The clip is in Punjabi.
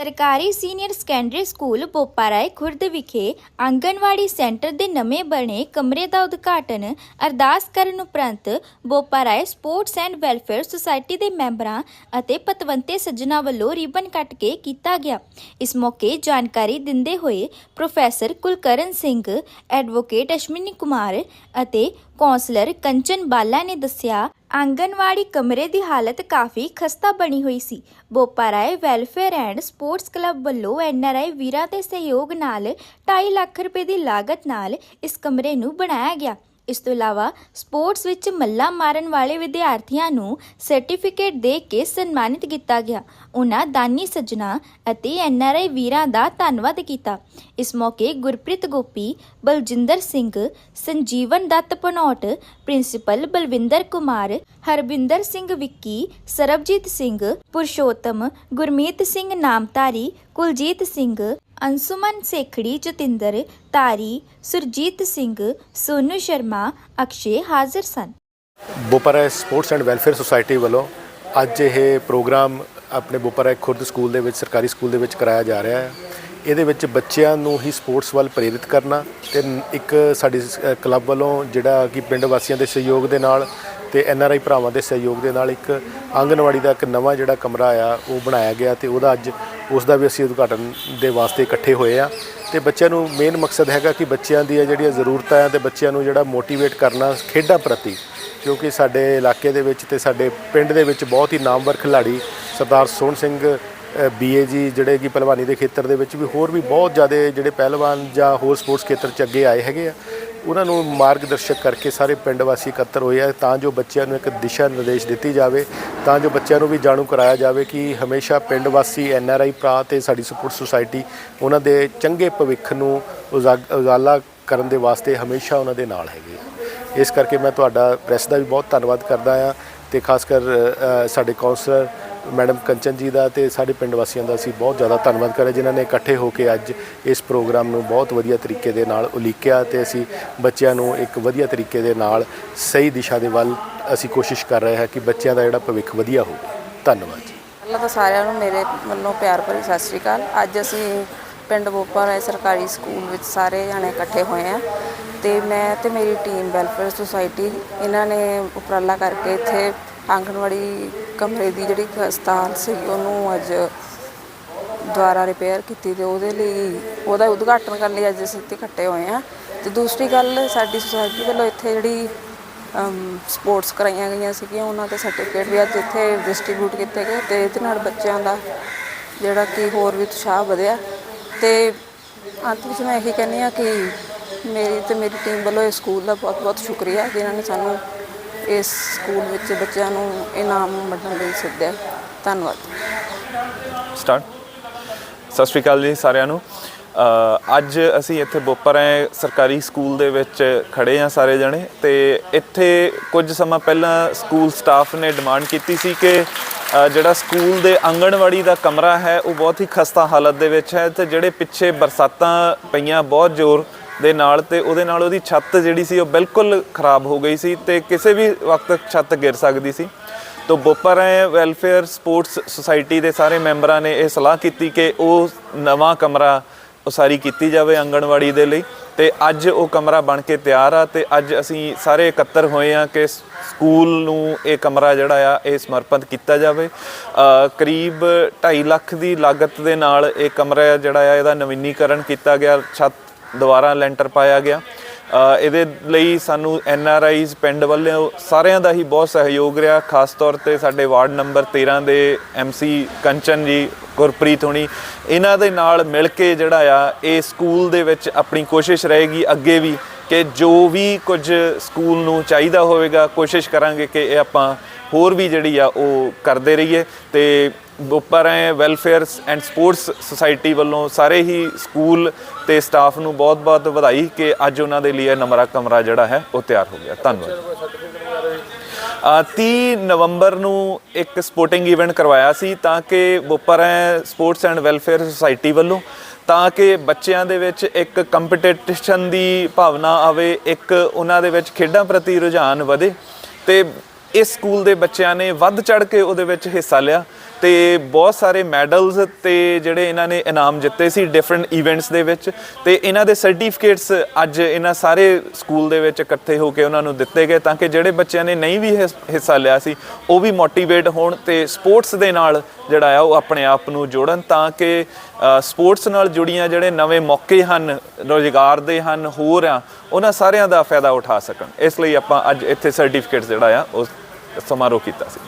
ਸਰਕਾਰੀ senior secondary school Boparai Khurd ਵਿਖੇ ਆਂਗਨਵਾੜੀ ਸੈਂਟਰ ਦੇ ਨਵੇਂ ਬਣੇ ਕਮਰੇ ਦਾ ਉਦਘਾਟਨ ਅਰਦਾਸ ਕਰਨ ਉਪਰੰਤ Boparai sports and welfare society ਦੇ ਮੈਂਬਰਾਂ ਅਤੇ ਪਤਵੰਤੇ ਸੱਜਣਾ ਵੱਲੋਂ ਰਿਬਨ ਕੱਟ ਕੇ ਕੀਤਾ ਗਿਆ। ਇਸ ਮੌਕੇ ਜਾਣਕਾਰੀ ਦਿੰਦੇ ਹੋਏ ਪ੍ਰੋਫੈਸਰ ਕੁਲਕਰਨ ਸਿੰਘ, ਐਡਵੋਕੇਟ ਅਸ਼ਮਨੀ ਕੁਮਾਰ ਅਤੇ ਕੌਂਸਲਰ ਕੰਚਨ ਬਾਲਾ ਨੇ ਦੱਸਿਆ ਆਂਗਨਵਾੜੀ ਕਮਰੇ ਦੀ ਹਾਲਤ ਕਾਫੀ ਖਸਤਾ ਬਣੀ ਹੋਈ ਸੀ। Boparai welfare and sports club ਵੱਲੋਂ ਐਨਆਰਆਈ ਵੀਰਾਂ ਦੇ ਸਹਿਯੋਗ ਨਾਲ 2.5 ਲੱਖ ਰੁਪਏ ਦੀ ਲਾਗਤ ਨਾਲ ਇਸ ਕਮਰੇ ਨੂੰ ਬਣਾਇਆ ਗਿਆ। ਇਸ ਤੋਂ ਇਲਾਵਾ ਸਪੋਰਟਸ ਵਿੱਚ ਮੱਲਾ ਮਾਰਨ ਵਾਲੇ ਵਿਦਿਆਰਥੀਆਂ ਨੂੰ ਸਰਟੀਫਿਕੇਟ ਦੇ ਕੇ ਸਨਮਾਨਿਤ ਕੀਤਾ ਗਿਆ। ਉਹਨਾਂ ਦਾਨੀ ਸੱਜਣਾ ਅਤੇ ਐਨਆਰਆਈ ਵੀਰਾਂ ਦਾ ਧੰਨਵਾਦ ਕੀਤਾ। ਇਸ ਮੌਕੇ ਗੁਰਪ੍ਰੀਤ ਗੋਪੀ, ਬਲਜਿੰਦਰ ਸਿੰਘ, ਸੰਜੀਵਨ ਦੱਤ ਪਨੋਟ, ਪ੍ਰਿੰਸੀਪਲ ਬਲਵਿੰਦਰ ਕੁਮਾਰ, ਹਰਬਿੰਦਰ ਸਿੰਘ ਵਿੱਕੀ, ਸਰਬਜੀਤ ਸਿੰਘ, ਪੁਰਸ਼ੋਤਮ, ਗੁਰਮੀਤ ਸਿੰਘ ਨਾਮਧਾਰੀ, ਕੁਲਜੀਤ ਸਿੰਘ ਅੰਸ਼ੁਮਨ ਸੇਖੜੀ ਜਤਿੰਦਰ, ਤਾਰੀ, ਸੁਰਜੀਤ ਸਿੰਘ, ਸੋਨੂ ਸ਼ਰਮਾ, ਅਕਸ਼ੇ ਹਾਜ਼ਰ ਸਨ। Bopara sports and welfare society ਵੱਲੋਂ ਅੱਜ ਇਹ ਪ੍ਰੋਗਰਾਮ ਆਪਣੇ ਬੋਪਰਾ ਖੁਰਦ ਸਕੂਲ ਦੇ ਵਿੱਚ, ਸਰਕਾਰੀ ਸਕੂਲ ਦੇ ਵਿੱਚ ਕਰਾਇਆ ਜਾ ਰਿਹਾ ਹੈ। ਇਹਦੇ ਵਿੱਚ ਬੱਚਿਆਂ ਨੂੰ ਹੀ ਸਪੋਰਟਸ ਵੱਲ ਪ੍ਰੇਰਿਤ ਕਰਨਾ ਤੇ ਇੱਕ ਸਾਡੀ ਕਲੱਬ ਵੱਲੋਂ ਜਿਹੜਾ ਕਿ ਪਿੰਡ ਵਾਸੀਆਂ ਦੇ ਸਹਿਯੋਗ ਦੇ ਨਾਲ ਤੇ ਐਨ ਆਰ ਆਈ ਭਰਾਵਾਂ ਦੇ ਸਹਿਯੋਗ ਦੇ ਨਾਲ ਇੱਕ ਆਂਗਨਵਾੜੀ ਦਾ ਇੱਕ ਨਵਾਂ ਜਿਹੜਾ ਕਮਰਾ ਆ, ਉਹ ਬਣਾਇਆ ਗਿਆ ਤੇ ਉਹਦਾ ਅੱਜ ਉਸ ਦਾ ਵੀ ਅਸੀਂ ਉਦਘਾਟਨ ਦੇ ਵਾਸਤੇ ਇਕੱਠੇ ਹੋਏ ਆ। ਤੇ ਬੱਚਿਆਂ ਨੂੰ ਮੇਨ ਮਕਸਦ ਹੈਗਾ ਕਿ ਬੱਚਿਆਂ ਦੀਆਂ ਜਿਹੜੀਆਂ ਜ਼ਰੂਰਤਾਂ ਆ ਤੇ ਬੱਚਿਆਂ ਨੂੰ ਜਿਹੜਾ ਮੋਟੀਵੇਟ ਕਰਨਾ ਖੇਡਾਂ ਪ੍ਰਤੀ, ਕਿਉਂਕਿ ਸਾਡੇ ਇਲਾਕੇ ਦੇ ਵਿੱਚ ਤੇ ਸਾਡੇ ਪਿੰਡ ਦੇ ਵਿੱਚ ਬਹੁਤ ਹੀ ਨਾਮਵਰ ਖਿਡਾਰੀ ਸਰਦਾਰ ਸੋਹਣ ਸਿੰਘ ਬੀਏ ਜੀ, ਜਿਹੜੇ ਕਿ ਪਹਿਲਵਾਨੀ ਦੇ ਖੇਤਰ ਦੇ ਵਿੱਚ ਵੀ ਹੋਰ ਵੀ ਬਹੁਤ ਜ਼ਿਆਦਾ ਜਿਹੜੇ ਪਹਿਲਵਾਨ ਜਾਂ ਹੋਰ ਸਪੋਰਟਸ ਖੇਤਰ 'ਚ ਅੱਗੇ ਆਏ ਹੈਗੇ ਆ। ਉਹਨਾਂ ਨੂੰ ਮਾਰਗਦਰਸ਼ਕ ਕਰਕੇ ਸਾਰੇ ਪਿੰਡ ਵਾਸੀ ਇਕੱਤਰ ਹੋਏ ਆ, ਤਾਂ ਜੋ ਬੱਚਿਆਂ ਨੂੰ ਇੱਕ ਦਿਸ਼ਾ ਨਿਰਦੇਸ਼ ਦਿੱਤੀ ਜਾਵੇ, ਤਾਂ ਜੋ ਬੱਚਿਆਂ ਨੂੰ ਵੀ ਜਾਣੂ ਕਰਾਇਆ ਜਾਵੇ ਕਿ ਹਮੇਸ਼ਾ ਪਿੰਡ ਵਾਸੀ ਐਨ ਆਰ ਆਈ ਭਰਾ ਤੇ ਸਾਡੀ ਸਪੋਰਟ ਸੁਸਾਇਟੀ ਉਹਨਾਂ ਦੇ ਚੰਗੇ ਭਵਿੱਖ ਨੂੰ ਉਜਾਗ- ਉਜਾਲਾ ਕਰਨ ਦੇ ਵਾਸਤੇ ਹਮੇਸ਼ਾ ਉਹਨਾਂ ਦੇ ਨਾਲ ਹੈਗੇ ਆ। ਇਸ ਕਰਕੇ ਮੈਂ ਤੁਹਾਡਾ, ਪ੍ਰੈਸ ਦਾ ਵੀ ਬਹੁਤ ਧੰਨਵਾਦ ਕਰਦਾ ਆ ਤੇ ਖਾਸ ਕਰ ਸਾਡੇ ਕਾਉਂਸਲਰ ਮੈਡਮ ਕੰਚਨ ਜੀ ਦਾ ਤੇ ਸਾਡੇ ਪਿੰਡ ਵਾਸੀਆਂ ਦਾ ਅਸੀਂ ਬਹੁਤ ਜ਼ਿਆਦਾ ਧੰਨਵਾਦ ਕਰਿਆ, ਜਿਨ੍ਹਾਂ ਨੇ ਇਕੱਠੇ ਹੋ ਕੇ ਅੱਜ ਇਸ ਪ੍ਰੋਗਰਾਮ ਨੂੰ ਬਹੁਤ ਵਧੀਆ ਤਰੀਕੇ ਦੇ ਨਾਲ ਉਲੀਕਿਆ ਤੇ ਅਸੀਂ ਬੱਚਿਆਂ ਨੂੰ ਇੱਕ ਵਧੀਆ ਤਰੀਕੇ ਦੇ ਨਾਲ ਸਹੀ ਦਿਸ਼ਾ ਦੇ ਵੱਲ ਅਸੀਂ ਕੋਸ਼ਿਸ਼ ਕਰ ਰਹੇ ਹਾਂ ਕਿ ਬੱਚਿਆਂ ਦਾ ਜਿਹੜਾ ਭਵਿੱਖ ਵਧੀਆ ਹੋਵੇ। ਧੰਨਵਾਦ ਜੀ। ਪਹਿਲਾਂ ਤਾਂ ਸਾਰਿਆਂ ਨੂੰ ਮੇਰੇ ਵੱਲੋਂ ਪਿਆਰ ਭਰੀ ਸਤਿ ਸ਼੍ਰੀ ਅਕਾਲ। ਅੱਜ ਅਸੀਂ ਪਿੰਡ ਬੋਪਾਰਾ ਸਰਕਾਰੀ ਸਕੂਲ ਵਿੱਚ ਸਾਰੇ ਜਾਣੇ ਇਕੱਠੇ ਹੋਏ ਆ ਤੇ ਮੈਂ ਤੇ ਮੇਰੀ ਟੀਮ ਵੈਲਫੇਅਰ ਸੁਸਾਇਟੀ ਇਹਨਾਂ ਨੇ ਉਪਰਾਲਾ ਕਰਕੇ ਇੱਥੇ ਆਂਗਣਵਾੜੀ ਕਮਰੇ ਦੀ ਜਿਹੜੀ ਹਸਪਤਾਲ ਸੀ, ਉਹਨੂੰ ਅੱਜ ਦੁਆਰਾ ਰਿਪੇਅਰ ਕੀਤੀ ਤੇ ਉਹਦੇ ਲਈ ਉਹਦਾ ਉਦਘਾਟਨ ਕਰਨ ਲਈ ਅੱਜ ਅਸੀਂ ਇੱਥੇ ਇਕੱਠੇ ਹੋਏ ਆ ਤੇ ਦੂਸਰੀ ਗੱਲ, ਸਾਡੀ ਸੁਸਾਇਟੀ ਵੱਲੋਂ ਇੱਥੇ ਜਿਹੜੀ ਸਪੋਰਟਸ ਕਰਾਈਆਂ ਗਈਆਂ ਸੀਗੀਆਂ, ਉਹਨਾਂ ਦੇ ਸਰਟੀਫਿਕੇਟ ਵੀ ਅੱਜ ਇੱਥੇ ਡਿਸਟ੍ਰੀਬਿਊਟ ਕੀਤੇ ਗਏ ਤੇ ਇਹਦੇ ਨਾਲ ਬੱਚਿਆਂ ਦਾ ਜਿਹੜਾ ਕਿ ਹੋਰ ਵੀ ਉਤਸ਼ਾਹ ਵਧਿਆ। ਤੇ ਅੰਤ ਵਿੱਚ ਮੈਂ ਇਹੀ ਕਹਿੰਦੀ ਆ ਕਿ ਮੇਰੀ ਤੇ ਮੇਰੀ ਟੀਮ ਵੱਲੋਂ ਇਸ ਸਕੂਲ ਦਾ ਬਹੁਤ ਬਹੁਤ ਸ਼ੁਕਰੀਆ ਜਿਨ੍ਹਾਂ ਨੇ ਸਾਨੂੰ ਇਸ ਸਕੂਲ ਵਿੱਚ ਬੱਚਿਆਂ ਨੂੰ ਇਨਾਮ ਵੰਡਣ ਲਈ ਸੱਦਿਆ ਧੰਨਵਾਦ। ਸਟਾਰਟ। ਸਤਿ ਸ਼੍ਰੀ ਅਕਾਲ ਜੀ ਸਾਰਿਆਂ ਨੂੰ। ਅੱਜ ਅਸੀਂ ਇੱਥੇ ਬੋਪਰੇ ਸਰਕਾਰੀ ਸਕੂਲ ਦੇ ਵਿੱਚ ਖੜੇ ਆ ਸਾਰੇ ਜਣੇ ਤੇ ਇੱਥੇ ਕੁਝ ਸਮਾਂ ਪਹਿਲਾਂ ਸਕੂਲ ਸਟਾਫ ਨੇ ਡਿਮਾਂਡ ਕੀਤੀ ਸੀ ਕਿ ਜਿਹੜਾ ਸਕੂਲ ਦੇ ਆਂਗਣਵਾੜੀ ਦਾ ਕਮਰਾ ਹੈ ਉਹ ਬਹੁਤ ਹੀ ਖਸਤਾ ਹਾਲਤ ਦੇ ਵਿੱਚ ਹੈ ਤੇ ਜਿਹੜੇ ਪਿੱਛੇ ਬਰਸਾਤਾਂ ਪਈਆਂ ਬਹੁਤ ਜ਼ੋਰ ਦੇ ਨਾਲ ਤੇ ਉਹਦੇ ਨਾਲ ਉਹਦੀ ਛੱਤ ਜਿਹੜੀ ਸੀ ਉਹ ਬਿਲਕੁਲ ਖਰਾਬ ਹੋ ਗਈ ਸੀ ਤੇ ਕਿਸੇ ਵੀ ਵਕਤ ਛੱਤ ਗਿਰ ਸਕਦੀ ਸੀ। ਤੋ ਬੋਪਰੇ ਵੈਲਫੇਅਰ ਸਪੋਰਟਸ ਸੁਸਾਇਟੀ ਦੇ ਸਾਰੇ ਮੈਂਬਰਾਂ ਨੇ ਇਹ ਸਲਾਹ ਕੀਤੀ ਕਿ ਉਹ ਨਵਾਂ ਕਮਰਾ ਉਸਾਰੀ ਕੀਤੀ ਜਾਵੇ ਆਂਗਣਵਾੜੀ ਦੇ ਲਈ ਤੇ ਅੱਜ ਉਹ ਕਮਰਾ ਬਣ ਕੇ ਤਿਆਰ ਆ ਤੇ ਅੱਜ ਅਸੀਂ ਸਾਰੇ ਇਕੱਤਰ ਹੋਏ ਆ ਕਿ ਸਕੂਲ ਨੂੰ ਇਹ ਕਮਰਾ ਜਿਹੜਾ ਆ ਇਹ ਸਮਰਪਿਤ ਕੀਤਾ ਜਾਵੇ। ਕਰੀਬ 2.5 ਲੱਖ ਦੀ ਲਾਗਤ ਦੇ ਨਾਲ ਇਹ ਕਮਰਾ ਜਿਹੜਾ ਆ ਇਹਦਾ ਨਵੀਨੀਕਰਨ ਕੀਤਾ ਗਿਆ। ਛੱਤ ਦੁਬਾਰਾ ਲੈਂਟਰ ਪਾਇਆ ਗਿਆ। ਇਹਦੇ ਲਈ ਸਾਨੂੰ ਐਨ ਆਰ ਆਈਜ਼, ਪਿੰਡ ਵੱਲੋਂ ਸਾਰਿਆਂ ਦਾ ਹੀ ਬਹੁਤ ਸਹਿਯੋਗ ਰਿਹਾ। ਖਾਸ ਤੌਰ ਤੇ ਸਾਡੇ ਵਾਰਡ ਨੰਬਰ 13 ਦੇ ਐਮ ਸੀ ਕੰਚਨ ਜੀ, ਗੁਰਪ੍ਰੀਤ ਹੋਣੀ, ਇਹਨਾਂ ਦੇ ਨਾਲ ਮਿਲ ਕੇ ਜਿਹੜਾ ਆ, ਇਹ ਸਕੂਲ ਦੇ ਵਿੱਚ ਆਪਣੀ ਕੋਸ਼ਿਸ਼ ਰਹੇਗੀ ਅੱਗੇ ਵੀ। ਕਿ ਜੋ ਵੀ ਕੁਝ ਸਕੂਲ ਨੂੰ ਚਾਹੀਦਾ ਹੋਵੇਗਾ ਕੋਸ਼ਿਸ਼ ਕਰਾਂਗੇ ਕਿ ਇਹ ਆਪਾਂ ਹੋਰ ਵੀ ਜਿਹੜੀ ਆ ਉਹ ਕਰਦੇ ਰਹੀਏ ਤੇ Bopare welfare and sports society ਵੱਲੋਂ ਸਾਰੇ ਹੀ ਸਕੂਲ ਤੇ ਸਟਾਫ ਨੂੰ ਬਹੁਤ-ਬਹੁਤ ਵਧਾਈ ਕਿ ਅੱਜ ਉਹਨਾਂ ਦੇ ਲਈ ਇਹ ਨਮਰਾ ਕਮਰਾ ਜਿਹੜਾ ਹੈ ਉਹ ਤਿਆਰ ਹੋ ਗਿਆ। ਧੰਨਵਾਦ। ਅ, 30 ਨਵੰਬਰ ਨੂੰ ਇੱਕ ਸਪੋਰਟਿੰਗ ਇਵੈਂਟ ਕਰਵਾਇਆ ਸੀ ਤਾਂ ਕਿ Bopare sports and welfare society ਵੱਲੋਂ ਤਾਂ ਕਿ ਬੱਚਿਆਂ ਦੇ ਵਿੱਚ ਇੱਕ ਕੰਪੀਟੀਸ਼ਨ ਦੀ ਭਾਵਨਾ ਆਵੇ, ਇੱਕ ਉਹਨਾਂ ਦੇ ਵਿੱਚ ਖੇਡਾਂ ਪ੍ਰਤੀ ਰੁਝਾਨ ਵਧੇ ਤੇ ਇਸ ਸਕੂਲ ਦੇ ਬੱਚਿਆਂ ਨੇ ਵੱਧ ਚੜ ਕੇ ਉਹਦੇ ਵਿੱਚ ਹਿੱਸਾ ਲਿਆ। ਤੇ ਬਹੁਤ ਸਾਰੇ ਮੈਡਲਸ ਤੇ ਜਿਹੜੇ ਇਹਨਾਂ ਨੇ ਇਨਾਮ ਜਿੱਤੇ ਸੀ ਡਿਫਰੈਂਟ ਇਵੈਂਟਸ ਦੇ ਵਿੱਚ। ਤੇ ਇਹਨਾਂ ਦੇ ਸਰਟੀਫਿਕੇਟਸ ਅੱਜ ਇਹਨਾਂ ਸਾਰੇ ਸਕੂਲ ਦੇ ਵਿੱਚ ਇਕੱਠੇ ਹੋ ਕੇ ਉਹਨਾਂ ਨੂੰ ਦਿੱਤੇ ਗਏ ਤਾਂ ਕਿ ਜਿਹੜੇ ਬੱਚਿਆਂ ਨੇ ਨਹੀਂ ਵੀ ਹਿਸ- ਹਿੱਸਾ ਲਿਆ ਸੀ, ਉਹ ਵੀ ਮੋਟੀਵੇਟ ਹੋਣ ਤੇ ਸਪੋਰਟਸ ਦੇ ਨਾਲ ਜਿਹੜਾ ਆ ਉਹ ਆਪਣੇ ਆਪ ਨੂੰ ਜੋੜਨ ਤਾਂ ਕਿ ਸਪੋਰਟਸ ਨਾਲ ਜੁੜੀਆਂ ਜਿਹੜੇ ਨਵੇਂ ਮੌਕੇ ਹਨ, ਰੋਜ਼ਗਾਰ ਦੇ ਹਨ, ਹੋਰ ਆ, ਉਹਨਾਂ ਸਾਰਿਆਂ ਦਾ ਫਾਇਦਾ ਉਠਾ ਸਕਣ। ਇਸ ਲਈ ਆਪਾਂ ਅੱਜ ਇੱਥੇ ਸਰਟੀਫਿਕੇਟ ਜਿਹੜਾ ਆ, ਉਹ ਸਮਾਰੋਹ ਕੀਤਾ ਸੀ।